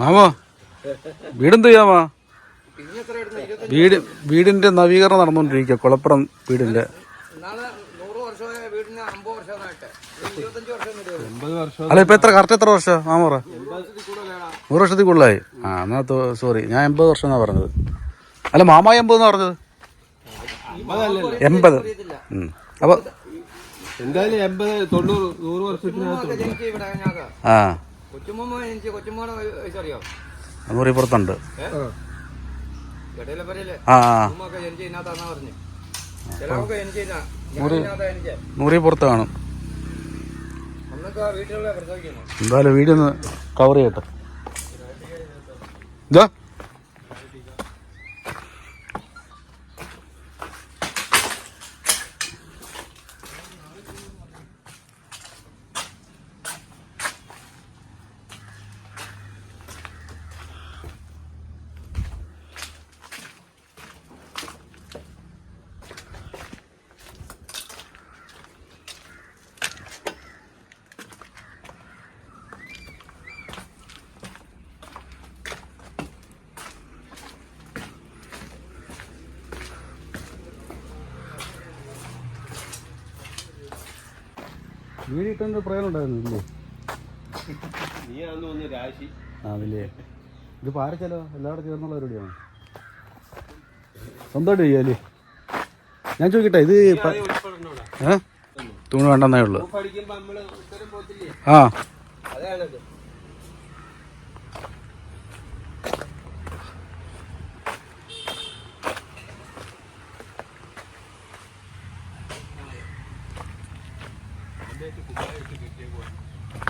മാമോ വീടെന്ത് ചെയ്യാമാ വീട് വീടിന്റെ നവീകരണം നടന്നുകൊണ്ടിരിക്കുക. കുളപ്പുറം വീടിന്റെ. അല്ല ഇപ്പൊ എത്ര കറക്റ്റ് എത്ര വർഷം? മാമോറ നൂറ് വർഷത്തിൽ കൂടുതലായി. ആ എന്നാ സോറി ഞാൻ എൺപത് വർഷം എന്നാ പറഞ്ഞത്. അല്ല മാമ എൺപത് എന്നാ പറഞ്ഞത്? എൺപത്. ഉം. അപ്പൊ എന്തായാലും എൺപത് തൊണ്ണൂറ് നൂറ് വർഷത്തിനകത്ത് ആ. കൊച്ചുമ്മ ജനിച്ച് വയസ്സറിയോ പറയില്ലേ ആ. ജനിച്ചേ നൂറിപ്പുറത്ത് കാണും. എന്തായാലും വീഡിയോ ഒന്ന് കവർ ചെയ്യട്ടെ. ഇതാ. പ്രയോജനം ഉണ്ടായിരുന്നു ഇല്ലേ രാശി. ആണല്ലേ? ഇത് പാരച്ചാലോ? എല്ലാവരും ചേർന്നുള്ള പരിപാടിയാണ്? സ്വന്തമായിട്ട് ചെയ്യാല്ലേ? ഞാൻ ചോദിക്കട്ടെ ഇത് ഏ? തൂണ് വേണ്ടെന്നേ ഉള്ളു. ആ.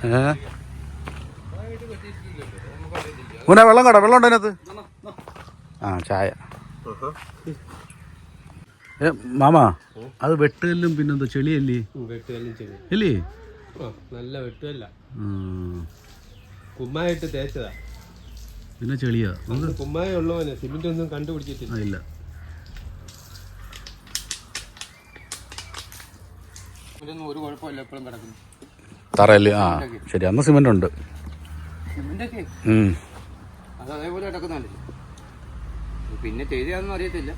ഏ? വെള്ളം കട വെള്ളം ഉണ്ടോ അതിനകത്ത്? ആ ചായ. മാമാ അത് വെട്ടുകല്ലും പിന്നെന്താ ചെളിയല്ലേ? അല്ലേ നല്ല വെട്ടുകല്ല. കുമ്മായിട്ട് തേച്ചതാ. പിന്നെ ചെളിയാ. കുമ്മായ ഉള്ളവനെ സിമെന്റ് ഒന്നും കണ്ടുപിടിച്ചിട്ടില്ല. ഒരു കുഴപ്പമില്ല എപ്പോഴും കിടക്കുന്നു. തറയല്ലേ ആ ശരി അന്ന് സിമെന്റ് ഉണ്ട് സിമെന്റൊക്കെ ഉം. അത് അതേപോലെ പിന്നെ ചെയ്താന്നും അറിയത്തില്ല.